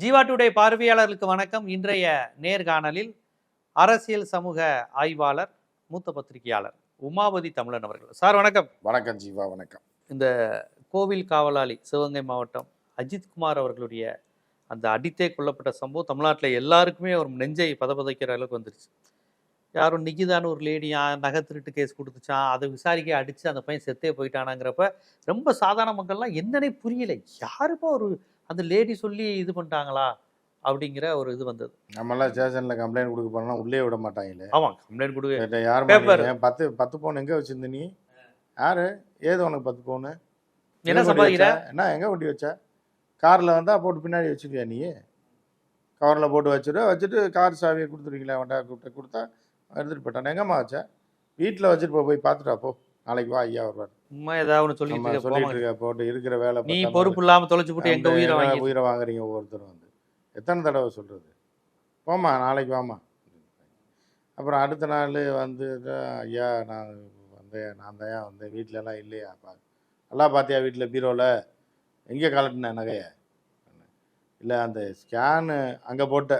Jeeva today பார்வையாளர்களுக்கு வணக்கம். இன்றைய நேர்காணலில் அரசியல் சமூக ஆய்வாளர் மூத்த பத்திரிகையாளர் உமாபதி தமிழன் அவர்கள். சார் வணக்கம். வணக்கம் ஜீவா வணக்கம். இந்த கோவில் காவலாளி சிவகங்கை மாவட்டம் அஜித்குமார் அவர்களுடைய அந்த அடித்தே கொல்லப்பட்ட சம்பவம் தமிழ்நாட்டில் எல்லாருக்குமே ஒரு நெஞ்சை பதபதைக்கிற அளவுக்கு வந்துருச்சு. யாரும் நிகிதான்னு ஒரு லேடியா நகை திருட்டு கேஸ் கொடுத்துச்சான் அதை விசாரிக்க அடித்து அந்த பையன் செத்தே போயிட்டானாங்கிறப்ப ரொம்ப சாதாரண மக்கள்லாம் என்னன்னே புரியல. யாருப்பா ஒரு அந்த லேடி சொல்லி இது பண்ணிட்டாங்களா அப்படிங்கிற ஒரு இது வந்தது. நம்மளாம் ஸ்டேஷன்ல கம்ப்ளைண்ட் கொடுக்க போனா உள்ளே விட மாட்டாங்களே. ஆமாம் கம்ப்ளைண்ட் கொடுக்க யார்? பத்து பத்து பவுன் எங்க வச்சிருந்த நீ? யாரு? ஏது உனக்கு பத்து பவுன்? என்ன சம்பாதிக்கிற? என்ன எங்க வண்டி வச்ச? கார்ல வந்தா போட்டு பின்னாடி வச்சுக்கியா நீ? கவர்ல போட்டு வச்சுட்டு வச்சுட்டு கார் சாவியை கொடுத்துருக்கீங்களா அவன்கிட்ட கூப்பிட்டு கொடுத்தா எடுத்துட்டு போயிட்டான். எங்கம்மா வச்ச? வீட்டில் வச்சுட்டு போய் பார்த்துட்டா போ. நாளைக்கு வா ஐயா வருவார். சும்மா ஏதாவது ஒன்று சொல்லிட்டு சொல்லிட்டு. இருக்க போட்டு இருக்கிற வேலை நீ பொறுப்பு இல்லாம தொலைச்சு போட்டு எங்க அந்த உயிரை வாங்கி உயிரை வாங்குறீங்க ஒவ்வொருத்தரும் வந்து. எத்தனை தடவை சொல்கிறது போம்மா நாளைக்கு வாம்மா. அப்புறம் அடுத்த நாள் வந்து ஐயா நான் வந்தேன் நான் தான் வந்தேன். வீட்டிலலாம் இல்லையா பா நல்லா பார்த்தியா வீட்டில் பீரோவில் எங்கே கலட்டின நகையை? இல்லை அந்த ஸ்கேனு அங்கே போட்ட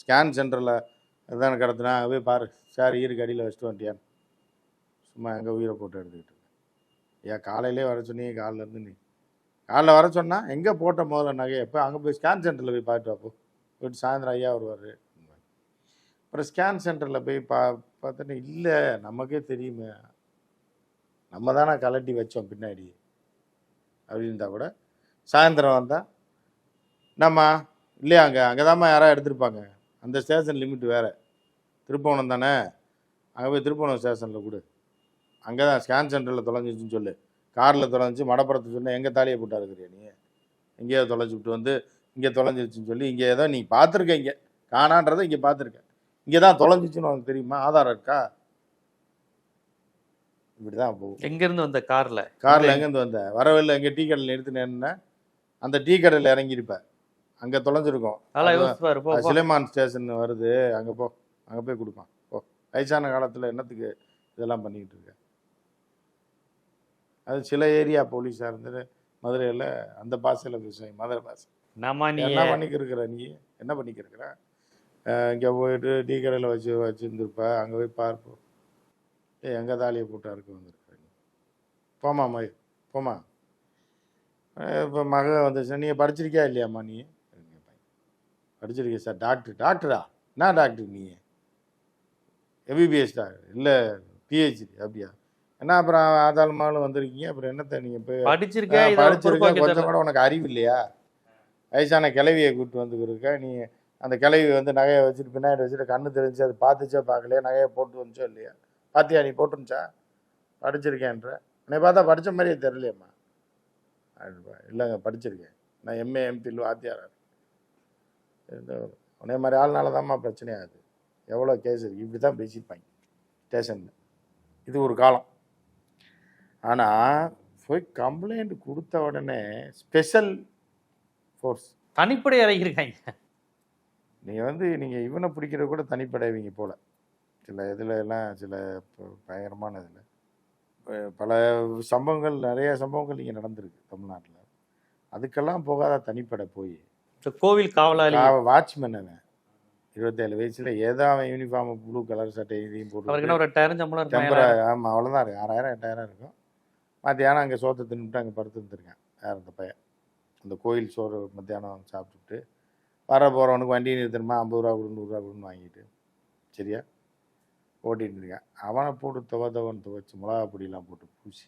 ஸ்கேன் சென்டரில் தானே கிடத்துனா அங்கே போய் பாரு. சார் ஈருக்கு அடியில் வச்சுட்டு வந்துட்டியான்னு. சும்மா எங்கே உயிரை போட்டு எடுத்துக்கிட்டு. ஏன் காலையிலே வர சொன்னீங்க காலிலேருந்து நீ. காலைல வர சொன்னா எங்கே போட்ட முதல்ல நகையை? எப்போ அங்கே போய் ஸ்கேன் சென்டரில் போய் பார்த்துட்டு வாப்போ போயிட்டு சாயந்தரம் ஐயா வருவார். அப்புறம் ஸ்கேன் சென்டரில் போய் பா பார்த்தோன்னே இல்லை நமக்கே தெரியுமே. நம்ம தானே கலட்டி வச்சோம் பின்னாடி. அப்படின்ட்டா கூட சாயந்தரம் வந்தால் நம்ம இல்லையா அங்கே? அங்கே தாம்மா யாராவது எடுத்திருப்பாங்க? அந்த ஸ்டேஷன் லிமிட் வேறு. திருப்போணம் தானே? அங்கே போய் திருப்பவனம் ஸ்டேஷனில் கொடு. அங்கே தான் ஸ்கேன் சென்டரில் தொலைஞ்சிச்சுன்னு சொல்லு. காரில் தொலைஞ்சி மடப்புறத்தை சொன்னால் எங்கே தாலியை போட்டா இருக்கிறியா நீ? எங்கேயோ தொலைச்சி விட்டு வந்து இங்கே தொலைஞ்சிருச்சுன்னு சொல்லி இங்கே ஏதோ நீ பார்த்துருக்க இங்கே. காணான்றதை இங்கே பார்த்துருக்க. இங்கே தான் தொலைஞ்சிச்சுன்னு உனக்கு தெரியுமா? ஆதாரம் இருக்கா? இப்படி தான் போகும் எங்க இருந்து வந்த கார்ல? காரில் எங்கேருந்து வந்த? வரவில்லை. எங்கே டீ கடையில் நிறுத்தினேன்னா அந்த டீ கடையில் இறங்கியிருப்ப அங்கே தொலைஞ்சிருக்கும். சிலைமான் ஸ்டேஷன் வருது. அங்கே போ. அங்கே போய் கொடுப்பான். போ. வயசான காலத்தில் என்னத்துக்கு இதெல்லாம் பண்ணிக்கிட்டு இருக்க? அது சில ஏரியா போலீஸாக இருந்தது மதுரையில் அந்த பாஷையில் பேசுவாங்க மதுரை பாஷை. என்னம்மா நீ என்ன பண்ணிக்கிருக்கிற நீ? என்ன பண்ணிக்கிருக்கிற? இங்கே போயிட்டு டீ கடையில் வச்சு வச்சுருந்துருப்ப அங்கே போய் பார்ப்போம் ஏ எங்கே தாலியை போட்டா இருக்க வந்திருக்கிற நீ? போமா மை போமா இப்போ மக வந்துச்சு நீங்கள் படிச்சிருக்கியா இல்லையாம்மா நீ? படிச்சிருக்கிய சார் டாக்டர் டாக்டரா? என்ன டாக்டர் நீ? எம்பிபிஎஸ் டாக்டர் இல்லை பிஹெச்டி அப்படியா? என்ன அப்புறம் ஆதாள் மாலும் வந்திருக்கீங்க? அப்புறம் என்னத்த நீங்கள் போய் படிச்சிருக்க ஆ, இதை படிச்சிருக்க பொறுப்பாக்கி கொஞ்சம். கூட உனக்கு அறிவு இல்லையா? வயசான கிளவியை கூப்பிட்டு வந்துருக்க நீ அந்த கிளவி வந்து நகையை வச்சுட்டு பின்னாடி வச்சுட்டு கண்ணு தெரிஞ்சு அது பார்த்துச்சோ பார்க்கலையா? நகையை போட்டு வந்துச்சோ இல்லையா? பாத்தியா நீ போட்டுருந்துச்சா? படிச்சிருக்கேன்ற. உன்னை பார்த்தா படிச்ச மாதிரியே தெரியலையம்மா. அப்படிப்பா இல்லைங்க படிச்சிருக்கேன். நான் எம்ஏ எம்பில் வாத்தியாரா உன்னை மாதிரி ஆள்னால தான்மா பிரச்சனையாகுது. எவ்வளோ கேஸ் இருக்குது இப்படி தான் பேசியிருப்பாங்க ஸ்டேஷனில் இது ஒரு காலம். ஆனால் போய் கம்ப்ளைண்ட் கொடுத்த உடனே ஸ்பெஷல் ஃபோர்ஸ் தனிப்படை இறங்கியிருக்காங்க. நீங்கள் வந்து நீங்கள் இவனை பிடிக்கிறது கூட தனிப்படைவீங்க போல. சில இதில் எல்லாம் சில பயங்கரமான இதில். பல சம்பவங்கள் நிறைய சம்பவங்கள் இங்கே நடந்திருக்கு தமிழ்நாட்டில். அதுக்கெல்லாம் போகாத தனிப்படை போய். கோவில் காவலாளி வாட்ச்மேன் அவன். இருபத்தேழு வயசுல ஏதோ அவன் யூனிஃபார்ம் ப்ளூ கலர் சட்டை இதையும் போட்டு ஆமாம் அவ்வளோதான் இருக்கு ஆறாயிரம் எட்டாயிரம் இருக்கும். மத்தியானம் அங்கே சோத்தை தின்னுட்டு அங்கே படுத்து இருந்திருக்கேன். யார் அந்த பையன். அந்த கோயில் சோறு மத்தியானம் சாப்பிட்டுட்டு வர போகிறவனுக்கு வண்டி நிறுத்தணுமா ஐம்பது ரூபா கொடு நூறுரூவா கொடுன்னு வாங்கிட்டு சரியா? ஓட்டிகிட்டு இருக்கேன். அவனை போட்டு துவ தவன் துவைச்சு மிளகா பொடியெல்லாம் போட்டு பூசி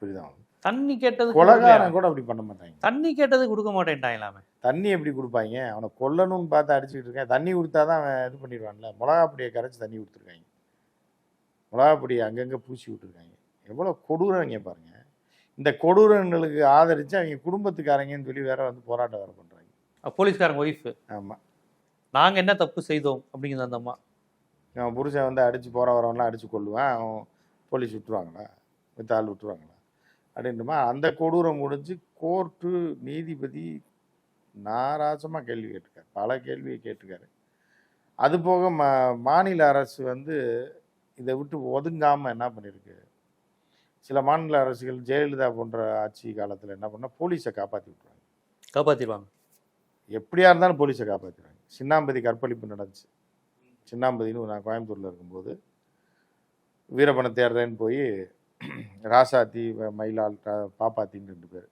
புரியுதா தண்ணி கேட்டது கொலகாரன் கூட அப்படி பண்ண மாட்டாங்க. தண்ணி கேட்டது கொடுக்க மாட்டேன்ட்டாங்களாமே தண்ணி எப்படி கொடுப்பாங்க? அவனை கொல்லணும்னு பார்த்து அடிச்சுக்கிட்டு இருக்கேன். தண்ணி கொடுத்தா தான் அவன் இது பண்ணிடுவான்ல. மிளகா பொடியை கரைச்சி தண்ணி கொடுத்துருக்காங்க. மிளகா பொடியை அங்கங்கே பூசி விட்டுருக்காங்க. எவ்வளோ கொடூரங்க பாருங்க. இந்த கொடூரங்களுக்கு ஆதரித்து அவங்க குடும்பத்துக்காரங்கன்னு சொல்லி வேற வந்து போராட்டம் வேற பண்ணுறாங்க போலீஸ்காரங்க ஒய்ஃப் ஆமாம் நாங்க என்ன தப்பு செய்தோம்? அப்படிங்கிறது அந்த அம்மா. அவன் புருஷன் வந்து அடித்து போகிற வரவன்லாம் அடித்து கொள்ளுவான் அவன் போலீஸ் விட்டுருவாங்களா? வித்த ஆள் விட்டுருவாங்களா? அப்படின்றமா அந்த கொடூரம் முடிஞ்சு கோர்ட்டு நீதிபதி நாராசமாக கேள்வி கேட்டிருக்காரு. பல கேள்வியை கேட்டிருக்காரு. அது போக மா மாநில அரசு வந்து இதை விட்டு ஒதுங்காமல் என்ன பண்ணியிருக்கு? சில மாநில அரசுகள் ஜெயலலிதா போன்ற ஆட்சி காலத்தில் என்ன பண்ணால் போலீஸை காப்பாற்றி விட்ருவாங்க காப்பாத்திடுவாங்க. எப்படியா இருந்தாலும் போலீஸை காப்பாற்றிடுவாங்க சின்னாம்பதி கற்பழிப்பு நடந்துச்சு. சின்னாம்பதின்னு நான் கோயம்புத்தூரில் இருக்கும்போது வீரப்பனை தேடுறேன்னு போய் ராசாத்தி மயிலால் பாப்பாத்தின்னு ரெண்டு பேர்.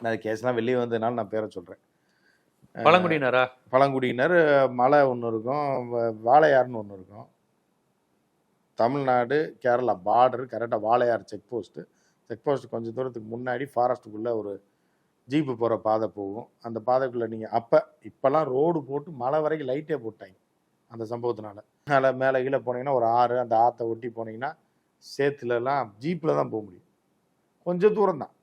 நான் கேஸ்லாம் வெளியே வந்ததுனால நான் பேரை சொல்கிறேன் பழங்குடியினரா? பழங்குடியினர் மலை ஒன்று இருக்கும் வ- வாளையார்னு ஒன்று இருக்கும். தமிழ்நாடு கேரளா பார்டர் கரெக்டாக Walayar check post check post கொஞ்சம் தூரத்துக்கு முன்னாடி ஃபாரஸ்ட்டுக்குள்ளே ஒரு ஜீப்பு போகிற பாதை போகும். அந்த பாதைக்குள்ளே நீங்கள் அப்போ இப்போல்லாம் ரோடு போட்டு மழை வரைக்கும் லைட்டே போட்டாங்க அந்த சம்பவத்தினால. மேலே மேலே கீழே போனீங்கன்னா ஒரு ஆறு அந்த ஆற்றை ஒட்டி போனீங்கன்னா சேத்துலலாம் ஜீப்பில் தான் போக முடியும். கொஞ்சம் தூரம் தான்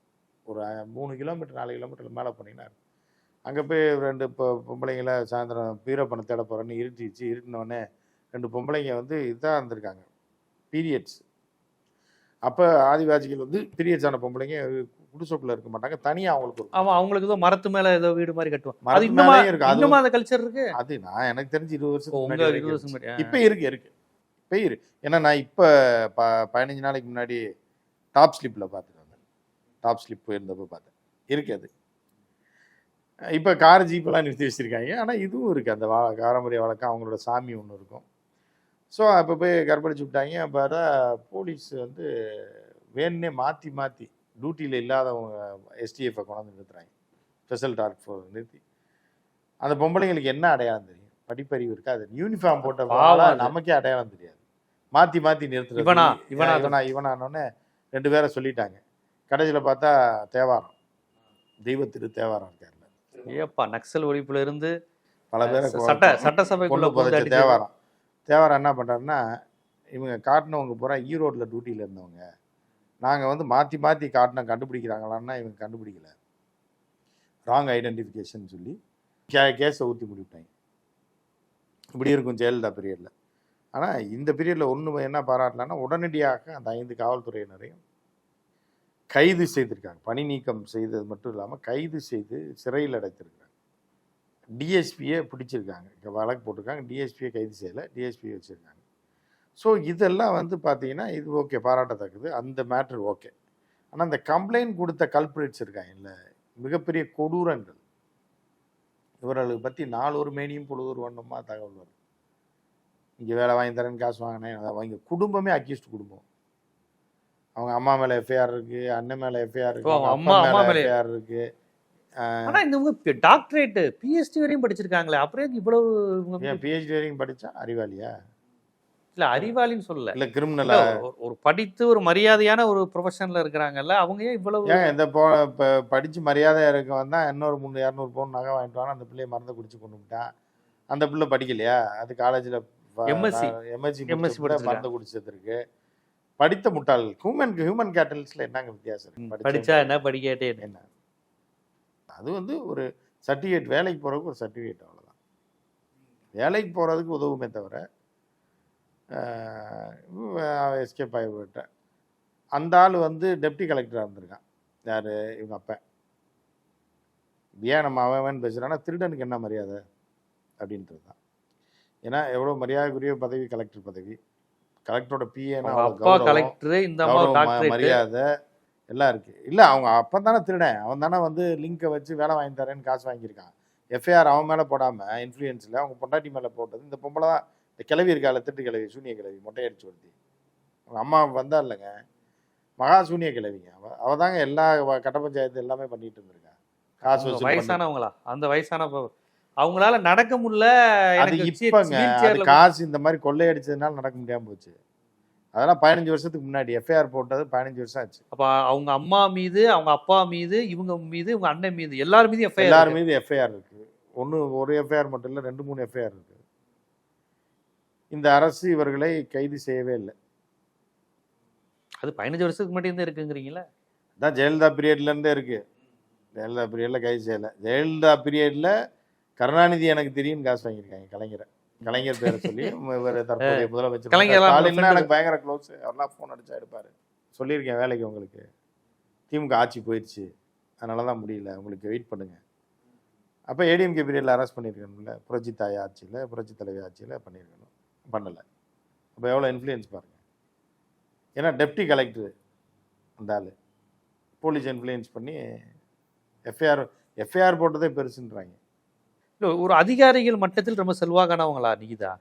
ஒரு மூணு கிலோமீட்டர் நாலு கிலோமீட்டர் மேலே போனீங்கன்னா அங்கே போய் ரெண்டு இப்போ பொம்பளைங்கள சாயந்தரம் பீரப்பணம் தேட போகிறேன்னு இருட்டிச்சு இருட்டினோடனே ரெண்டு பொம்பளைங்க வந்து இதாக இருந்திருக்காங்க. பீரியட்ஸ் அப்போ ஆதிவாசிகள் வந்து பீரியட்ஸ் ஆன பொம்பளைங்க குடிசோக்குள்ள இருக்க மாட்டாங்க தனியாக அவங்களுக்கு ஒரு ஆமா அவங்களுக்கு ஏதோ மரத்து மேல ஏதோ வீடு மாதிரி கட்டுவாங்க. அது மரத்து இன்னுமா இருக்கு. அது அந்த கல்ச்சர் இருக்கு? அது நான் எனக்கு தெரிஞ்சு இருபது முன்னாடி இருபது வருஷம். இப்போ இருக்கு இருக்கு. இப்போ இருக்கு ஏன்னா நான் இப்போ ப பதினஞ்சு நாளைக்கு முன்னாடி டாப் ஸ்லிப்பில் பார்த்துட்டு வந்தேன் டாப் ஸ்லிப் போயிருந்தப்போ பார்த்தேன். இருக்கு அது. இப்போ கார் ஜீப்பெல்லாம் நிறுத்தி வச்சிருக்காங்க. ஆனால் இதுவும் இருக்குது அந்த வா பாரம்பரிய வழக்கம் அவங்களோட சாமி ஒன்று இருக்கும். ஸோ அப்போ போய் கற்பழிச்சு விட்டாங்க. பார்த்தா போலீஸ் வந்து வேணுன்னே மாற்றி மாற்றி டியூட்டியில் இல்லாதவங்க எஸ்டிஎஃப்பை கொண்டாந்து நிறுத்துறாங்க. ஸ்பெஷல் டார்க் ஃபோர் நிறுத்தி. அந்த பொம்பளைங்களுக்கு என்ன அடையாளம் தெரியும்? படிப்பறிவு இருக்காது யூனிஃபார்ம் போட்ட அது. நமக்கே அடையாளம் தெரியாது. மாற்றி மாற்றி நிறுத்துறது. இவனா? இவனா? இவனா? இவனானோடனே ரெண்டு பேரை சொல்லிட்டாங்க. கடைசியில் பார்த்தா தேவாரம். தெய்வ திரு தேவாரம் இருக்கார்ல. ஏப்பா நக்சல் ஒழிப்புல இருந்து பல பேரை சட்ட சட்டசபைக்குள்ள கொண்டு அடிச்சது. தேவாரம். தேவாரம் என்ன பண்ணுறாருன்னா இவங்க காட்டினவங்க பூரா ஈரோட்டில் டியூட்டியில் இருந்தவங்க. நாங்கள் வந்து மாற்றி மாற்றி காட்டின கண்டுபிடிக்கிறாங்களான்னா இவங்க கண்டுபிடிக்கல. ராங் ஐடென்டிஃபிகேஷன் சொல்லி கே கேஸை ஊற்றி முடிவிட்டாங்க. இப்படி இருக்கும் ஜெயலலிதா பீரியடில் ஆனால் இந்த பீரியடில் ஒன்று என்ன பாராட்டலான்னா உடனடியாக அந்த ஐந்து காவல்துறையினரையும் கைது செய்திருக்காங்க. பணி நீக்கம் செய்தது மட்டும் இல்லாமல் கைது செய்து சிறையில் அடைத்திருக்காங்க டிஎஸ்பியை பிடிச்சிருக்காங்க. இங்க வழக்கு போட்டிருக்காங்க. டிஎஸ்பியை கைது செய்யலை. டிஎஸ்பி வச்சுருக்காங்க. ஸோ இதெல்லாம் வந்து பார்த்தீங்கன்னா இது ஓகே பாராட்டத்தக்கது. அந்த மேட்ரு ஓகே ஆனால் அந்த கம்ப்ளைண்ட் கொடுத்த கல்பிரிட்ஸ் இருக்காங்க இல்லை மிகப்பெரிய கொடூரங்கள். இவர்களுக்கு பற்றி நாலொரு மேனியும் பொழுதொரு வண்ணமாக தகவல் வரும். இங்கே வேலை வாங்கி தரேன்னு காசு வாங்கினேன் அதை வாங்கி குடும்பமே அக்யூஸ்ட் குடும்பம். அவங்க அம்மா மேலே எஃப்ஐஆர் இருக்கு அண்ணன் மேலே எஃப்ஐஆர் இருக்கு ஓ, அவங்க அம்மா- மேலே. எஃப்ஐஆர் இருக்கு. ஆனா இந்த டாக்டரேட் பிஎஸ்டி வரையும் படிச்சிருக்காங்களே அப்புறம் இவ்வளவு ஏன் பிஹெச்டி வரைக்கும் படிச்சா அறிவாளியா? இல்ல அறிவாளின்னு சொல்லல. இல்ல கிரிமினலா ஒரு- படித்து ஒரு மரியாதையான ஒரு ப்ரொஃபஷன்ல இருக்கிறாங்கல்ல அவங்க ஏன் இவ்வளவு ஏங்க இந்த போ படிச்சு மரியாதையா இருக்க வந்தா இன்னொரு முந்நூறு இரநூறு பவுன் நகை வாங்கிட்டு வாங்க அந்த பிள்ளைய மறந்து குடிச்சு கொண்டு விட்டான் அந்த பிள்ளை படிக்கலையா? அது காலேஜில். எம்எஸ்சி எம்எஸ்சி படிச்சிருக்கா. மறந்து குடிச்சது இருக்கு படித்த முட்டாள் ஹியூமன் ஹியூமன் கேட்டல்ஸ்ல என்னங்க வித்தியாசம் படிச்சா என்ன படிக்காட்டே என்ன? அது வந்து ஒரு சர்டிஃபிகேட் வேலைக்கு போறதுக்கு ஒரு சர்டிஃபிகேட் அவ்வளவுதான். வேலைக்கு போறதுக்கு உதவுமே தவிர எஸ்கேப் ஆகி போயிட்டேன். அந்த ஆள் வந்து டெப்டி கலெக்டராக இருந்திருக்கான். யார்? இவங்க அப்பன் ஏன் நம்ம அவன் பேசுகிறான்னா திருடனுக்கு என்ன மரியாதை? அப்படின்றது தான். ஏன்னா எவ்வளோ மரியாதைக்குரிய பதவி கலெக்டர் பதவி. கலெக்டரோட அப்பா கலெக்டர் இந்த மரியாதை எல்லாம் இருக்கு. இல்ல அவங்க அப்பன் தானே திருடன். அவன் தானே வந்து லிங்கை வச்சு வேலை வாங்கி தரேன்னு காசு வாங்கியிருக்கான். எஃப்ஐஆர் அவன் மேல போடாம இன்ஃப்ளூயன்ஸ்ல அவங்க பொண்டாட்டி மேல போட்டது இந்த பொம்பளை தான். இந்த கிளவி இருக்கால திருட்டு கிளவி சூனிய கிளவி மொட்டையடிச்சு வருது அவங்க அம்மா வந்தா இல்லைங்க. மகா சூனிய கிளவிங்க அவ அவ தாங்க எல்லா கட்ட பஞ்சாயத்து எல்லாமே பண்ணிட்டு இருந்திருக்கா. காசு வச்சு வயசானவங்களா? அந்த வயசான அவங்களால நடக்க முடியல. அது இப்பங்க. அது காசு இந்த மாதிரி கொள்ளையடிச்சதுனால நடக்க முடியாம போச்சு. அதெல்லாம் பதினஞ்சு வருஷத்துக்கு முன்னாடி. எஃப்ஐஆர் போட்டது பதினஞ்சு வருஷம் ஆச்சு. அப்ப அவங்க அம்மா மீது அவங்க அப்பா மீது இவங்க மீது இவங்க அண்ணன் மீது எல்லார் மீது எஃப்ஐஆர் எல்லார் மீது எஃப்ஐஆர் இருக்கு. ஒன்று ஒரு எஃப்ஐஆர் மட்டும் இல்லை ரெண்டு மூணு எஃப்ஐஆர் இருக்கு. இந்த அரசு இவர்களை கைது செய்யவே இல்லை. அது பதினஞ்சு வருஷத்துக்கு முன்னாடி இருந்து இருக்குங்கிறீங்களா? அதான் ஜெயலலிதா பீரியட்ல இருந்தே இருக்கு. ஜெயலலிதா பீரியட்ல கைது செய்யலை. ஜெயலலிதா பீரியட்ல கருணாநிதி எனக்கு தெரியும் காசு வாங்கியிருக்காங்க கலைஞரை. கலைஞர் பேரை சொல்லி இவர் தற்போதைய முதலமைச்சர். friend. எனக்கு பயங்கர க்ளோஸ் அவர்லாம் ஃபோன் அடிச்சா எடுப்பாரு சொல்லியிருக்கேன் வேலைக்கு உங்களுக்கு. திமுக ஆட்சி போயிடுச்சு அதனால தான் முடியல. உங்களுக்கு வெயிட் பண்ணுங்க. அப்போ ஏடிஎம்கே பீரியடில் அரெஸ்ட் பண்ணியிருக்கணும்ல. புரட்சி தாய் ஆட்சியில் புரட்சி தலைவி ஆட்சியில் பண்ணியிருக்கணும். பண்ணலை. அப்போ எவ்வளோ இன்ஃப்ளூயன்ஸ் பாருங்க. ஏன்னா டெப்டி கலெக்டர் அந்த ஆள். போலீஸ் இன்ஃப்ளூயன்ஸ் பண்ணி எஃப்ஐஆர் எஃப்ஐஆர் போட்டதே பெருசுன்றாங்க. இல்ல ஒரு அதிகாரிகள் மட்டத்தில் ரொம்ப செல்வாக்கானவங்களா நிகிதா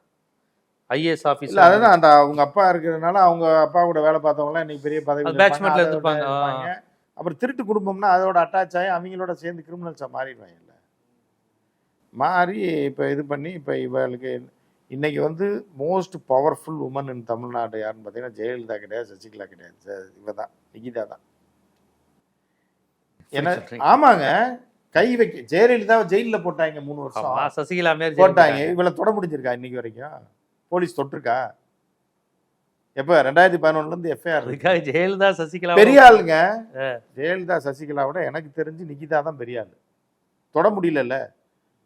ஐஏஎஸ் இல்ல ஆஃபீஸர் அதுதான் அந்த அவங்க அப்பா இருக்கிறதுனால அவங்க அப்பா கூட வேலை பார்த்தவங்களாம் இன்னைக்கு பெரிய பதவி batchmentல இருந்திருப்பாங்க. அப்புறம் திருட்டு குடும்பம்னா அதோட அட்டாச் ஆகி அவங்களோட சேர்ந்து கிரிமினல்ஸாக மாறிடுவாங்கல்ல. மாறி இப்போ இது பண்ணி இப்போ இவளுக்கு இன்னைக்கு வந்து most powerful woman in Tamil Nadu யாருன்னு பார்த்தீங்கன்னா ஜெயலலிதா கிடையாது சசிகலா கிடையாது. இவ தான் நிகிதா தான் ஏன்னா. ஆமாங்க. கை வைக்க ஜெயலலிதாவை ஜெயிலில் போட்டாங்க மூணு வருஷம். சசிகலா போட்டாங்க. இவளை தொட முடிஞ்சிருக்கா இன்னைக்கு வரைக்கும்? போலீஸ் தொட்டிருக்கா? எப்ப? ரெண்டாயிரத்தி பதினொன்னுல இருந்து எஃப்ஐஆர் அதுக்காக ஜெயலலிதா சசிகலா பெரிய ஆளுங்க. ஜெயலலிதா சசிகலாவோட எனக்கு தெரிஞ்சு நிகிதா தான் பெரிய ஆளு. தொட முடியலல்ல.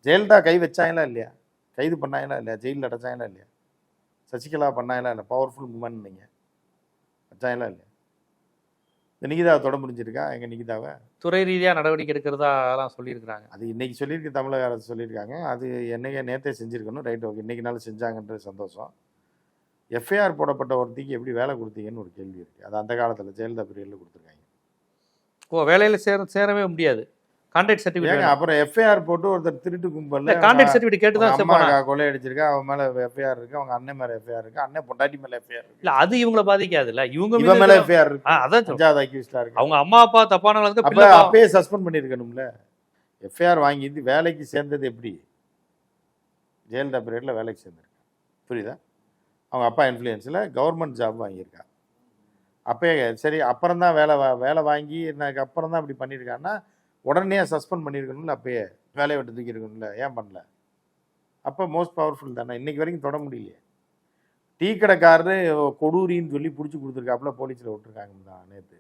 ஜெயலலிதா கை வச்சாங்களா இல்லையா? கைது பண்ணாங்களா இல்லையா? ஜெயிலில் அடைச்சாங்களா இல்லையா? சசிகலா பண்ணாங்களா இல்லை பவர்ஃபுல் உமன் நீங்க. வச்சாங்களா இல்லையா? இந்த நிகிதாவை தொட முடிஞ்சிருக்கா? எங்க நிகிதாவை? துறை ரீதியா நடவடிக்கை எடுக்கிறதா அதெல்லாம் சொல்லியிருக்கிறாங்க. அது இன்னைக்கு சொல்லியிருக்கு தமிழக அரசு சொல்லியிருக்காங்க. அது என்னைக்கு நேத்தே செஞ்சிருக்கணும். Right okay. இன்னைக்கு நாள் செஞ்சாங்கன்றது சந்தோஷம். எஃப்ஐஆர் போடப்பட்ட ஒருத்திக்கு எப்படி வேலை கொடுத்தீங்கன்னு ஒரு கேள்வி இருக்கு. அது அந்த காலத்தில் ஜெயலலிதா பீரியடில் கொடுத்துருக்காங்க. ஓ வேலையில சேர சேரவே முடியாது. கான்ட்ராக்ட் சர்டிஃபிகேட் அப்புறம் எஃப்ஐஆர் போட்டு ஒருத்தர் திருட்டு கும்பல்ல கான்ட்ராக்ட் சர்டிஃபிகேட் கேட்டு தான் அம்மா கொலை அடிச்சிருக்கா அவன் மேல எஃப்ஐஆர் இருக்கு அவங்க அண்ணன் மேல எஃப்ஐஆர் இருக்கு அண்ணன் பொண்டாட்டி மேல எஃப்ஐஆர் இருக்கு. இல்ல அது இவங்கள பாதிக்காதுல்ல. இவங்க இவன் மேல எஃப்ஐஆர் இருக்கு. அதான். அஞ்சாவது அக்யூஸ்டா இருக்கு. அவங்க அம்மா அப்பா தப்பானவங்களுக்கு அப்ப. அப்பயே சஸ்பெண்ட் பண்ணிருக்கணும்ல. எஃப்ஐஆர் வாங்கிட்டு வேலைக்கு சேர்ந்தது எப்படி? ஜெயலலிதா பீரியட்ல வேலைக்கு சேர்ந்திருக்கா. புரியுதா? அவங்க அப்பா இன்ஃப்ளூயன்ஸில் கவர்மெண்ட் ஜாப் வாங்கியிருக்கா. அப்பயே சரி அப்புறம் தான் வேலை வேலை வாங்கி எனக்கு அப்புறம் தான் இப்படி பண்ணியிருக்கான்னா உடனே சஸ்பெண்ட் பண்ணியிருக்கணும்ல அப்பயே வேலையை விட்டு தூக்கி இருக்கணும்ல ஏன் பண்ணல? அப்போ மோஸ்ட் பவர்ஃபுல் தானே? இன்னைக்கு வரைக்கும் தொட முடியலையே. டீ கடைக்காரரு கொடூரின்னு சொல்லி பிடிச்சி கொடுத்துருக்காப்புல போலீஸில் விட்டுருக்காங்க தான் நேற்று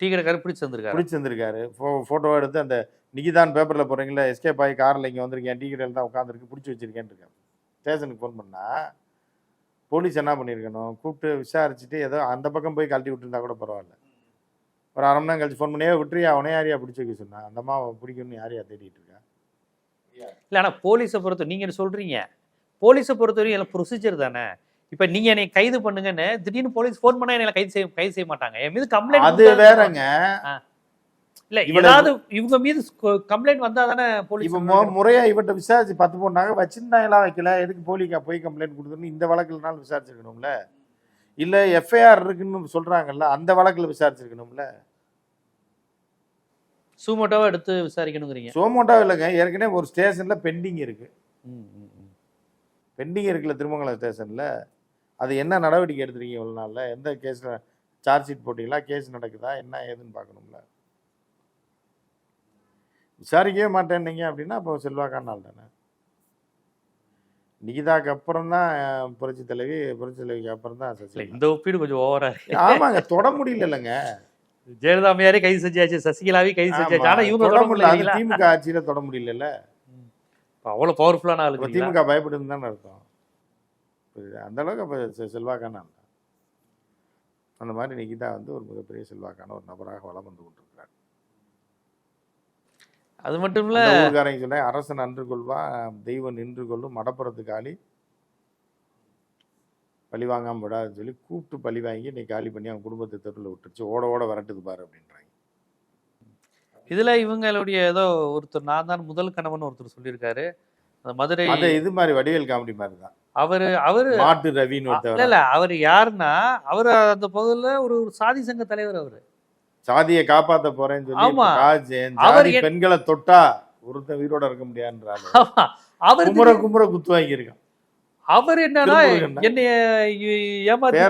டீ கடைக்காரர் பிடிச்சு வந்திருக்காரு? பிடிச்சி வந்திருக்காரு. ஃபோ ஃபோட்டோ எடுத்து அந்த நிகிதான் பேப்பரில் போகிறீங்களா எஸ்கேப் ஆகி காரில் இங்கே வந்திருக்கேன் டீ கடையில் தான் உட்காந்துருக்கு பிடிச்சி வச்சிருக்கேன்னு இருக்காரு. ஸ்டேஷனுக்கு ஃபோன் பண்ணா போலீஸ் என்ன பண்ணியிருக்கணும்? கூப்பிட்டு விசாரிச்சுட்டு ஏதோ அந்த பக்கம் போய் கழட்டி விட்டுருந்தா கூட பரவாயில்ல. ஒரு அரை மணி நேரம் கழிச்சு ஃபோன் பண்ணியே விட்டுறியா அவனே யாரையா பிடிச்சி வைக்க சொன்னா? அந்த அம்மா பிடிக்கும்னு யாரையா தேடிட்டு இருக்கா? இல்ல ஆனா போலீஸை பொறுத்த நீங்க சொல்றீங்க? போலீஸை பொறுத்தவரையும் எல்லாம் ப்ரொசீஜர் தானே? இப்ப நீங்க என்னை கைது பண்ணுங்கன்னு திடீர்னு போலீஸ் ஃபோன் பண்ணா என்ன கைது செய்ய கைது செய்ய மாட்டாங்க. என் மீது கம்ப்ளைண்ட் அது வேறங்க. இல்ல ஏதாவது இவங்க மீது கம்ப்ளைண்ட் வந்தா தானே போலீஸ் இப்போ மு- முறையா இவட்ட விசாரிச்சு பத்து போனாங்க வச்சிருந்தாங்களா வைக்கல. எதுக்கு போலிக்கா போய் கம்ப்ளைண்ட் கொடுத்துன்னு இந்த வழக்குலனாலும் விசாரிச்சிருக்கணும்ல? இல்ல எஃப்ஐஆர் இருக்குன்னு சொல்றாங்கல்ல அந்த வழக்குல விசாரிச்சிருக்கணும்ல? சூமோட்டோவா எடுத்து விசாரிக்கணுங்கிறீங்க. சோமோட்டா இல்லைங்க ஏற்கனவே ஒரு ஸ்டேஷன்ல பெண்டிங் இருக்கு. ம், ம், ம். பெண்டிங் இருக்குல்ல திருமங்கலம் ஸ்டேஷன்ல. அது என்ன நடவடிக்கை எடுத்துருக்கீங்க இவ்வளவு நாள்ல? எந்த கேஸ்ல சார்ஜ் ஷீட் போட்டீங்களா? கேஸ் நடக்குதா? என்ன ஏதுன்னு பார்க்கணும்ல. விசாரிக்கவே மாட்டேன்னீங்க அப்படின்னா அப்போ செல்வாக்கான நாள் தானே? நிகிதாக்கு அப்புறம் தான் புரட்சி தலைவி புரட்சி தலைவிக்கு அப்புறம் தான் சசிகலா இந்த ஒப்பீடு கொஞ்சம் ஓவரா இருக்கு. ஆமாங்க தொட முடியல இல்லைங்க ஜெயலலிதா அம்மையாரே கைது செஞ்சாச்சு சசிகலாவே கைது செஞ்சாச்சு. ஆனா இவங்க தொட முடியல. திமுக ஆட்சியில தொட முடியல அவ்வளவு பவர்ஃபுல்லான ஆளுங்க திமுக பயப்படுதுன்னு தானே அர்த்தம். அந்த அளவுக்கு அப்போ செல்வாக்கான. அந்த மாதிரி நிகிதா வந்து ஒரு மிகப்பெரிய செல்வாக்கான ஒரு நபராக வளம் வந்து கொண்டிருக்கிறார் அது மட்டும் இல்ல ஊர்காரங்க சொன்ன அரசன் அன்று கொள்வா தெய்வம் நின்று கொள்ளும் மடப்புறத்து காலி பழி வாங்காம விடாதுன்னு சொல்லி கூப்பிட்டு பழி வாங்கி இன்னைக்கு காலி பண்ணி அவன் குடும்பத்தை தெருவில் விட்டுருச்சு. ஓட ஓட விரட்டுது பாரு அப்படின்றாங்க. இதுல இவங்களுடைய ஏதோ ஒருத்தர் நான் தான் முதல் கணவன் ஒருத்தர் சொல்லியிருக்காரு. அந்த மதுரை அது இது மாதிரி வடிவேல் காமெடி மாதிரி தான் அவரு அவரு மாட்டு ரவின்னு இல்ல அவர் யாருன்னா அவர் அந்த பகுதியில ஒரு சாதி சங்க தலைவர் அவரு. சாதியை காப்பாத்த போறேன்னு சொல்லி பெண்களை தொட்டா ஒருத்தன் உயிரோட இருக்க முடியாதுன்றாங்க. அவர் குமுற குமுற குத்து வாங்கியிருக்கான். அவர் என்னன்னா. என்னைய ஏமாத்தி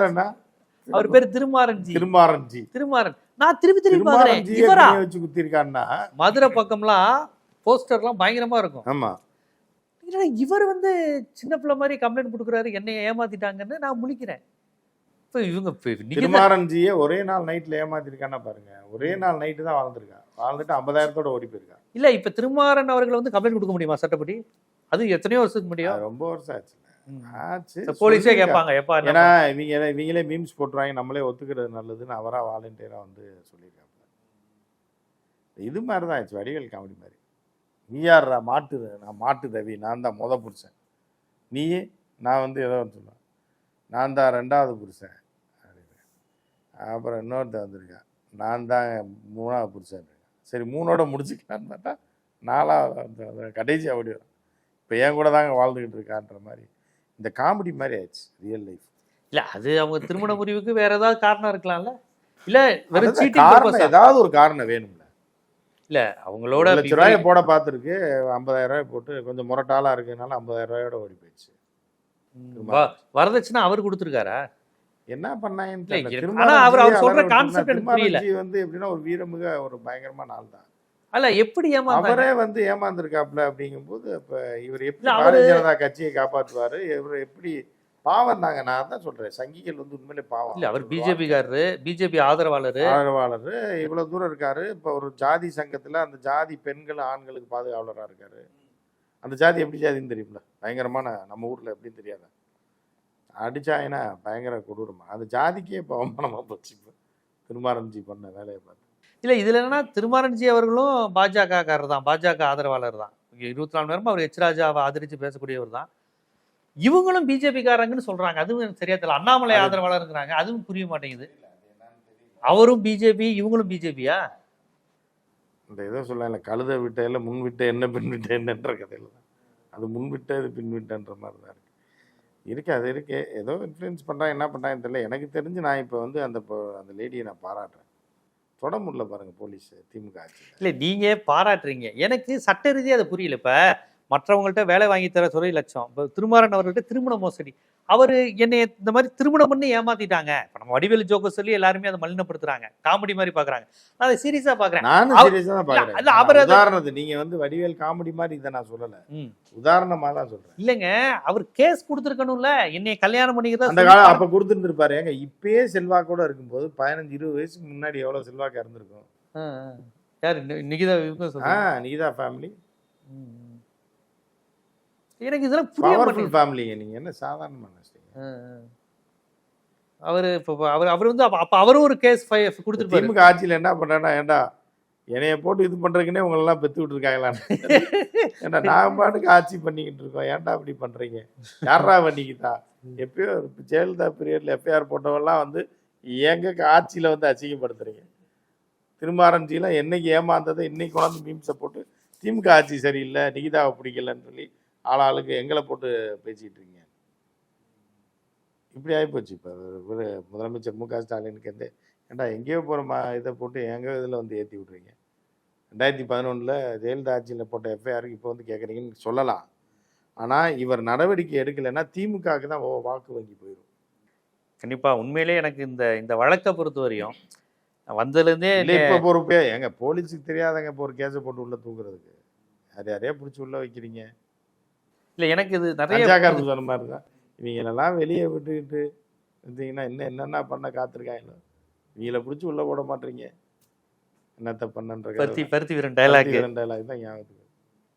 அவர் பேர் திருமாறன்ஜி திருமாரஞ்சி திருமாறன் நான் திருப்பி திருப்பி பாக்குறேன் இவரா? வச்சு குத்திருக்கான்னா மதுரை பக்கம்லாம் போஸ்டர்லாம் பயங்கரமா இருக்கும். ஆமா. இவர் வந்து சின்ன பிள்ளை மாதிரி கம்ப்ளைண்ட் கொடுக்குறாரு என்னைய ஏமாத்திட்டாங்கன்னு நான் முழிக்கிறேன். இப்ப இவங்க திருமாரஞ்சியே ஒரே நாள் நைட்ல ஏமாத்திருக்கான்னா பாருங்க. ஒரே நாள் நைட்டு தான் வாழ்ந்திருக்கா வாழ்ந்துட்டு ஐம்பதாயிரத்தோட ஓடி போயிருக்கா இல்ல இப்ப திருமாறன் அவர்கள் வந்து கம்ப்ளைண்ட் கொடுக்க முடியுமா சட்டப்படி? அது எத்தனையோ வருஷத்துக்கு முடியும் ரொம்ப வருஷம் ஆச்சு. ஆச்சு. போலீஸே. கேட்பாங்க எப்பா ஏன்னா இவங்க இவங்களே மீம்ஸ் போட்டுருவாங்க நம்மளே ஒத்துக்கிறது நல்லதுன்னு அவரா வாலண்டியரா வந்து சொல்லியிருக்காங்க இது மாதிரி தான் ஆச்சு வடிவேல் காமெடி மாதிரி. நீ யார்ரா மாட்டு நான் மாட்டு ரவி நான் தான் முத புருஷன். நீ நான் வந்து ஏதோ சொல்லுவேன். நான் தான் ரெண்டாவது புருஷன். அப்புறம் இன்னொருத்தன் வந்திருக்கான். நான் தான் மூணாவது புருஷன் சரி மூணோட முடிச்சுக்கலான்னு பார்த்தா நாலாவது அந்த கடைசி அப்படி வரும். இப்போ என் கூட தாங்க வாழ்ந்துக்கிட்டு இருக்கான்ற மாதிரி. இந்த காமெடி மாதிரி ஆயிடுச்சு ரியல் லைஃப் இல்ல அது அவங்க திருமண முறிவுக்கு வேற ஏதாவது காரணம் இருக்கலாம்ல? இல்ல வெறும் காரணம் ஏதாவது ஒரு காரணம் வேணும்ல. இல்ல அவங்களோட லட்ச ரூபாயை போட பார்த்துருக்கு ஐம்பதாயிரம் ரூபாய் போட்டு கொஞ்சம் முரட்டாளா இருக்கனால ஐம்பதாயிரம் ரூபாயோட ஓடி போயிடுச்சு. வரதட்சணை அவர் கொடுத்துருக்காரா? என்ன பண்ணாங்கன்னு அவர் அவர் சொல்ற விட்டுருந்தா, எனக்கு புரியல. வந்து எப்படின்னா ஒரு வீரமிக ஒரு பயங்கரமான ஆள் தான். அல்ல எப்படி ஏமாந்தாங்க அவரே வந்து ஏமாந்துருக்காப்ல அப்படிங்கும்போது அப்ப இவர் எப்படி பாரதிய ஜனதா கட்சியை காப்பாற்றுவாரு? இவர் எப்படி பாவம் தாங்க. நான் தான் சொல்றேன். சங்கிகள் வந்து உண்மையிலே பாவம். இல்ல அவர் பிஜேபி காரரு பிஜேபி ஆதரவாளரு. ஆதரவாளர். இவ்வளவு தூரம் இருக்காரு. இப்ப ஒரு ஜாதி சங்கத்துல அந்த ஜாதி பெண்கள் ஆண்களுக்கு பாதுகாவலரா இருக்காரு. அந்த ஜாதி எப்படி ஜாதின்னு தெரியும்ல? பயங்கரமான நம்ம ஊர்ல எப்படின்னு தெரியாத? அடிச்சாங்கன்னா பயங்கர கொடூரமா. அந்த ஜாதிக்கே இப்போ அவமானமா போச்சு இப்போ. திருமாரஞ்சி பண்ண வேலையை பார்த்து. இல்ல இதுல என்னன்னா திருமாரன்ஜி அவர்களும் பாஜக காரர் தான் பாஜக ஆதரவாளர் தான் இருபத்தி நாலு நேரமா அவர் எச் ராஜாவை ஆதரிச்சு பேசக்கூடியவர் தான் இவங்களும் பிஜேபி காரங்கன்னு சொல்றாங்க. அதுவும் சரியா தெரியல அண்ணாமலை அது- ஆதரவாளருங்கிறாங்க. அதுவும் புரிய மாட்டேங்குது. அவரும் பிஜேபி இவங்களும் பிஜேபியா? இந்த இதை சொல்லல கழுத விட்டையில முன் விட்ட என்ன பின் விட்ட என்னன்ற கதையில தான். அது முன் விட்ட இது பின் விட்டன்ற மாதிரி தான் இருக்கு. இருக்கு அது இருக்கு. ஏதோ இன்ஃப்ளூயன்ஸ் பண்ணுறான் என்ன பண்ணுறான்னு தெரியல. எனக்கு தெரிஞ்சு நான் இப்போ வந்து அந்த அந்த லேடியை நான் பாராட்டுறேன். தொட முடியல பாருங்க போலீஸ் திமுக ஆட்சி இல்லை நீங்கள் பாராட்டுறீங்க. எனக்கு சட்ட ரீதியாக அது புரியல இப்போ. மற்றவங்கள்ட்ட வேலை வாங்கி தர சொல்லி லட்சம். இப்போ திருமாறன் அவர்கள்ட்ட திருமண மோசடி. அவர் என்னை இந்த மாதிரி திருமணம் பண்ணி ஏமாத்திட்டாங்க. வடிவேலு ஜோக்க சொல்லி எல்லாருமே அதை மலினப்படுத்துறாங்க. காமெடி மாதிரி பாக்குறாங்க. நான் அதை சீரியஸா பாக்குறேன். நானும் சீரியஸாக தான் இல்ல, அவர் உதாரணத்து நீங்க வந்து வடிவேல் காமெடி மாதிரி இதை நான் சொல்லலை. ம். உதாரணமாக தான் சொல்றேன். இல்லைங்க அவர் கேஸ் கொடுத்துருக்கணும்ல. என்னைய கல்யாணம் பண்ணிக்கிறதா அந்த காலம் அப்ப கொடுத்துருந்துருப்பாரு. ஏங்க இப்பயே செல்வாக்கோட இருக்கும்போது பதினஞ்சு இருபது வயசுக்கு முன்னாடி எவ்வளவு செல்வாக்கா இருந்திருக்கும். யாரு நிகிதா நீதா ஃபேமிலி. எனக்கு இதெல்லாம் ஃபேமிலிங்க நீங்க. என்ன சாதாரணமா நினைச்சிட்டீங்க. அவரு இப்போ அவர் அவர் வந்து அப்ப அவரும் ஒரு கேஸ் கொடுத்துருப்பாரு திமுக ஆட்சியில என்ன பண்றேன்னா ஏண்டா என்னைய போட்டு இது பண்றதுக்குன்னே உங்களை எல்லாம் பெத்து விட்டுருக்காங்களான்னு ஏன்னா நான் பாட்டுக்கு ஆட்சி பண்ணிக்கிட்டு இருக்கோம். ஏன்டா அப்படி பண்றீங்க? யாரா பண்ணிக்கிட்டா எப்பயோ ஜெயலலிதா பீரியட்ல எஃப்ஐஆர் போட்டவெல்லாம் வந்து எங்க ஆட்சியில வந்து அசிங்கப்படுத்துறீங்க? திருமாரஞ்சிலாம் என்னைக்கு ஏமாந்ததை இன்னைக்கு கொண்டாந்து மீம்ஸை போட்டு திமுக ஆட்சி சரியில்லை நிகிதாவை பிடிக்கலன்னு சொல்லி ஆளாளுக்கு எங்களை போட்டு பேசிக்கிட்டு இருக்கீங்க. இப்படி ஆகிப்போச்சு இப்போ முதலமைச்சர் மு க ஸ்டாலினுக்கு எந்த ஏன்டா எங்கேயோ போகிற மா இதை போட்டு எங்கள் இதில் வந்து ஏற்றி விட்றீங்க. ரெண்டாயிரத்தி பதினொன்றில் ஜெயலலிதா ஆட்சியில் போட்ட எஃப்ஐஆருக்கு இப்போ வந்து கேட்குறீங்கன்னு சொல்லலாம். ஆனால் இவர் நடவடிக்கை எடுக்கலைன்னா திமுகவுக்கு தான் வாக்கு வங்கி போயிடும். கண்டிப்பா உண்மையிலே எனக்கு இந்த இந்த வழக்கை பொறுத்த வரையும் வந்ததுலேருந்தே இல்லை இப்போ பொறுப்பே எங்க போலீஸுக்கு தெரியாதங்க இப்போ ஒரு கேஸை போட்டு உள்ள தூக்குறதுக்கு. யார் யாரையா பிடிச்சி உள்ள வைக்கிறீங்க. இல்ல எனக்கு இது நிறைய சொன்ன மாதிரி தான். இவங்களெல்லாம் வெளியே விட்டுக்கிட்டு இருந்தீங்கன்னா இன்னும் என்னென்ன பண்ண காத்திருக்காங்களோ? இவங்கள பிடிச்சி உள்ள போட மாட்டீங்க. என்னத்த பண்ணன்ற பருத்தி பருத்தி வீரன் டைலாக் டைலாக் தான் ஞாபகத்துக்கு.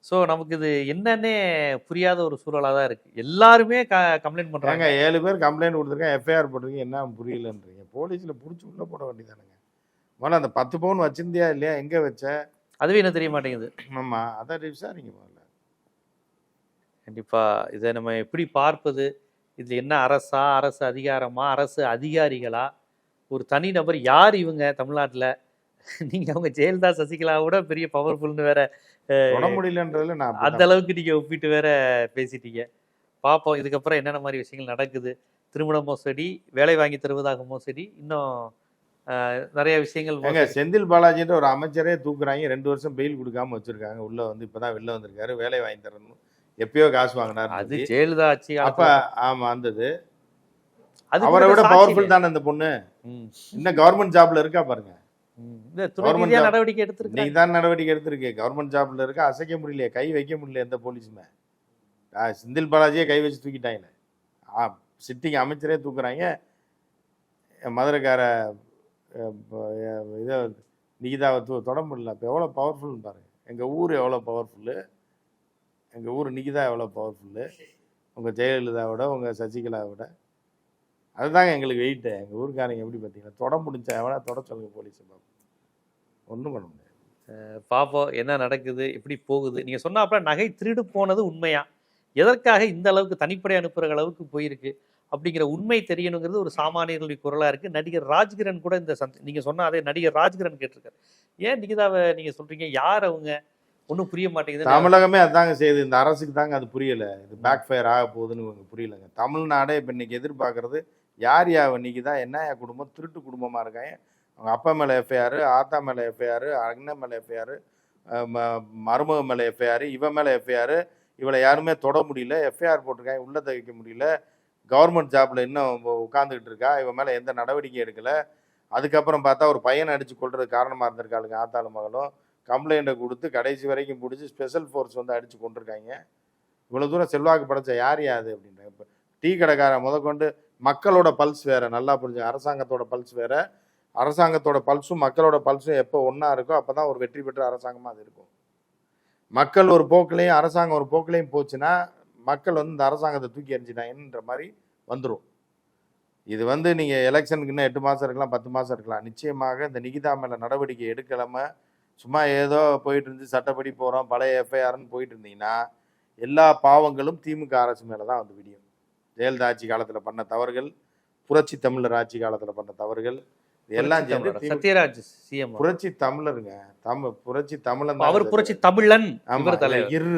ஸோ நமக்கு இது என்னன்னே புரியாத ஒரு சூழலாக தான் இருக்கு. எல்லாருமே கம்ப்ளைண்ட் பண்றாங்க. ஏங்க ஏழு பேர் கம்ப்ளைண்ட் கொடுத்துருக்கேன் எஃப்ஐஆர் போட்டிருக்கீங்க. என்ன புரியலன்றீங்க. போலீஸில் பிடிச்சி உள்ள போட வேண்டியதானுங்க. முதல்ல அந்த பத்து பவுன் வச்சிருந்தியா இல்லையா? எங்கே வச்ச? அதுவே என்ன தெரிய மாட்டேங்குது. ஆமா அதை விசாரிங்க முதல்ல. கண்டிப்பா இதை நம்ம எப்படி பார்ப்பது? இது என்ன அரசா அரசு அதிகாரமா அரசு அதிகாரிகளா? ஒரு தனிநபர் யார் இவங்க தமிழ்நாட்டுல? நீங்க அவங்க ஜெயலலிதா சசிகலாவோட பெரிய பவர்ஃபுல்னு வேற முடியலன்றதுல நான் அந்த. அளவுக்கு நீங்க ஒப்பிட்டு வேற பேசிட்டீங்க. பார்ப்போம் இதுக்கப்புறம் என்னென்ன மாதிரி விஷயங்கள் நடக்குது? திருமண மோசடி வேலை வாங்கி தருவதாக மோசடி இன்னும் நிறைய விஷயங்கள். செந்தில் பாலாஜின்ற ஒரு அமைச்சரே தூக்குறாங்க ரெண்டு வருஷம் பெயில் கொடுக்காம வச்சிருக்காங்க. உள்ள வந்து இப்பதான் வெளில வந்திருக்காரு வேலை வாங்கி தரணும். எப்பயோ காசு அது வாங்கினாரு ஜெயலலிதா ஆட்சி அப்ப ஆமா வந்தது. அது அவரை விட பவர்ஃபுல். தானே இந்த பொண்ணு? இன்னும் கவர்மெண்ட் ஜாப்ல இருக்கா பாருங்க. நடவடிக்கை எடுத்திருக்காங்க இன்னைக்கு தான் நடவடிக்கை எடுத்திருக்கு. கவர்மெண்ட் ஜாப்ல இருக்க அசைக்க முடியல கை வைக்க முடியல எந்த போலீஸுமே. செந்தில் பாலாஜியே கை வச்சு தூக்கிட்டாங்களே. ஆ சிட்டிங் அமைச்சரே தூக்குறாங்க. என் மதுரைக்கார இதை நிகிதாவை தொட முடியல. அப்போ எவ்வளோ பவர்ஃபுல்னு பாருங்க. எங்கள் ஊர் எவ்வளோ பவர்ஃபுல்லு எங்கள் ஊர் நிகிதா எவ்வளோ பவர்ஃபுல்லு உங்கள் ஜெயலலிதாவோட உங்கள் சசிகலாவோட. அதுதாங்க எங்களுக்கு வெயிட்டு எங்கள் ஊருக்காரங்க எப்படி பார்த்தீங்கன்னா தொட முடிஞ்சா எவ்வளோ தொட சொல்லுங்க போலீஸை பார்ப்போம் ஒன்றும் பண்ண முடியாது. பார்ப்போம் என்ன நடக்குது எப்படி போகுது? நீங்கள் சொன்னாப்புல நகை திருடு போனது உண்மையா? எதற்காக இந்த அளவுக்கு தனிப்படை அனுப்புகிற அளவுக்கு போயிருக்கு? அப்படிங்கிற உண்மை தெரியணுங்கிறது ஒரு சாமானியர்களுடைய குரலாக இருக்குது நடிகர் ராஜ்கிரண் கூட இந்த சந்த் நீங்கள் சொன்ன அதே நடிகர் ராஜ்கிரண் கேட்டிருக்காரு. ஏன் நிகிதாவை நீங்கள் சொல்கிறீங்க யார் அவங்க? ஒன்றும் புரிய மாட்டேங்குது தமிழகமே அதாங்க செய்யுது. இந்த அரசுக்கு தாங்க அது புரியலை. இது பேக் ஃபயர் ஆக போகுதுன்னு இவங்க புரியலங்க. தமிழ்நாடே இப்போ இன்னைக்கு எதிர்பார்க்கறது யார் யா இன்னைக்கு தான் என்ன குடும்பம்? திருட்டு குடும்பமாக இருக்காங்க. அவங்க அப்பா மேலே எஃப்ஐஆர் ஆத்தா மேலே எஃப்ஐஆர் அண்ணன் மேலே எஃப்ஐஆர் மருமக மேலே எஃப்ஐஆர் இவன் மேலே எஃப்ஐஆர் இவளை யாருமே தொட முடியல. எஃப்ஐஆர் போட்டிருக்காங்க. உள்ள வைக்க முடியல. கவர்மெண்ட் ஜாப்ல இன்னும் உட்காந்துக்கிட்டு இருக்கா. இவன் மேலே எந்த நடவடிக்கையும் எடுக்கலை. அதுக்கப்புறம் பார்த்தா ஒரு பையனை அடிச்சு கொள்றது காரணமாக இருந்திருக்காளுங்க. ஆத்தாளு மகளும். கம்ப்ளைண்ட்டை கொடுத்து கடைசி வரைக்கும் பிடிச்சி ஸ்பெஷல் ஃபோர்ஸ் வந்து அடித்து கொண்டிருக்காங்க. இவ்வளோ தூரம் செல்வாக்கு படைச்ச யார் யாது அப்படின்றாங்க. இப்போ டீ கடைக்காரன் முதற்கொண்டு மக்களோட பல்ஸ் வேறு நல்லா புரிஞ்சு அரசாங்கத்தோட பல்ஸ் வேறு. அரசாங்கத்தோட பல்ஸும் மக்களோட பல்ஸும் எப்போ ஒன்றா இருக்கோ அப்போ தான் ஒரு வெற்றி பெற்ற அரசாங்கமாக அது இருக்கும். மக்கள் ஒரு போக்குலையும் அரசாங்கம் ஒரு போக்குலையும் போச்சுன்னா மக்கள் வந்து இந்த அரசாங்கத்தை தூக்கி எறிஞ்சிட்டாங்கன்ற மாதிரி வந்துடும் இது வந்து நீங்கள் எலெக்ஷனுக்கு இன்னும் எட்டு மாதம் இருக்கலாம் பத்து மாதம் இருக்கலாம். நிச்சயமாக இந்த நிகிதா மேலே நடவடிக்கை எடுக்கலாமல் சும்மா ஏதோ போயிட்டு இருந்து சட்டப்படி போகிறோம் பழைய எஃப்ஐஆர்னு போயிட்டு இருந்தீங்கன்னா எல்லா பாவங்களும் திமுக அரசு மேலே தான் வந்து விடியும். ஜெயலலிதா ஆட்சி காலத்தில் பண்ண தவறுகள் புரட்சி தமிழர் ஆட்சி காலத்தில் பண்ண தவறுகள் எல்லாம் சத்யராஜ் சிஎம் புரட்சி தமிழருங்க. தமிழ் புரட்சி தமிழன் அவர் புரட்சி தமிழன் இரு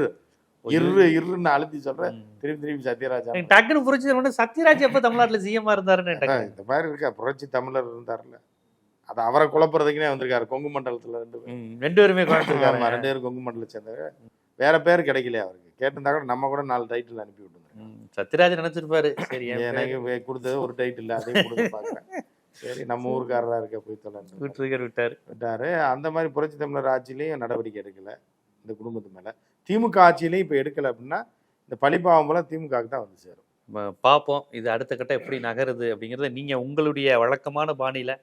இரு இருன்னு அழுத்தி சொல்றேன் ம். திருப்பி திருப்பி சத்யராஜா டக்குன்னு புரட்சி சத்யராஜ் எப்ப தமிழ்நாட்டுல சிஎம் இருந்தாருன்னு. இந்த மாதிரி இருக்கா? புரட்சி தமிழர் இருந்தார்ல அது அவரை குழப்புறதுக்குனே வந்திருக்காரு கொங்கு மண்டலத்துல ரெண்டு ரெண்டு பேருமே கோயம்புத்தூர்காரங்க. ரெண்டு பேரும் கொங்கு மண்டலம் சேர்ந்தவர். வேற பேர் கிடைக்கல அவருக்கு. கேட்டிருந்தா கூட நம்ம கூட நாலு டைட்டில் அனுப்பி விட்டுருந்தோம் சத்யராஜ் நினைச்சிருப்பாரு. சரி எனக்கு கொடுத்தது ஒரு டைட்டில் அதையும் கொடுக்க பாக்குறேன் சரி நம்ம ஊருக்காரரா இருக்க போய் தொலைன்னு விட்டுருக்காரு விட்டாரு. விட்டாரு. அந்த மாதிரி புரட்சி தமிழர் ஆட்சியிலையும் நடவடிக்கை எடுக்கல இந்த குடும்பத்து மேல. திமுக ஆட்சியிலையும் இப்ப எடுக்கல அப்படின்னா இந்த பழிப்பாவம் போல திமுகவுக்கு தான் வந்து சேரும். பார்ப்போம். இது அடுத்த கட்டம் எப்படி நகருது அப்படிங்கிறத நீங்க உங்களுடைய வழக்கமான பாணியில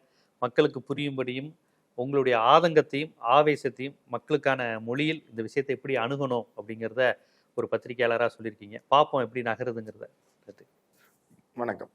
மக்களுக்கு புரியும்படியும் உங்களுடைய ஆதங்கத்தையும் ஆவேசத்தையும் மக்களுக்கான மொழியில் இந்த விஷயத்தை எப்படி அணுகணும் அப்படிங்கிறத ஒரு பத்திரிகையாளராக சொல்லியிருக்கீங்க. பார்ப்போம் எப்படி நகருதுங்கிறத வணக்கம்.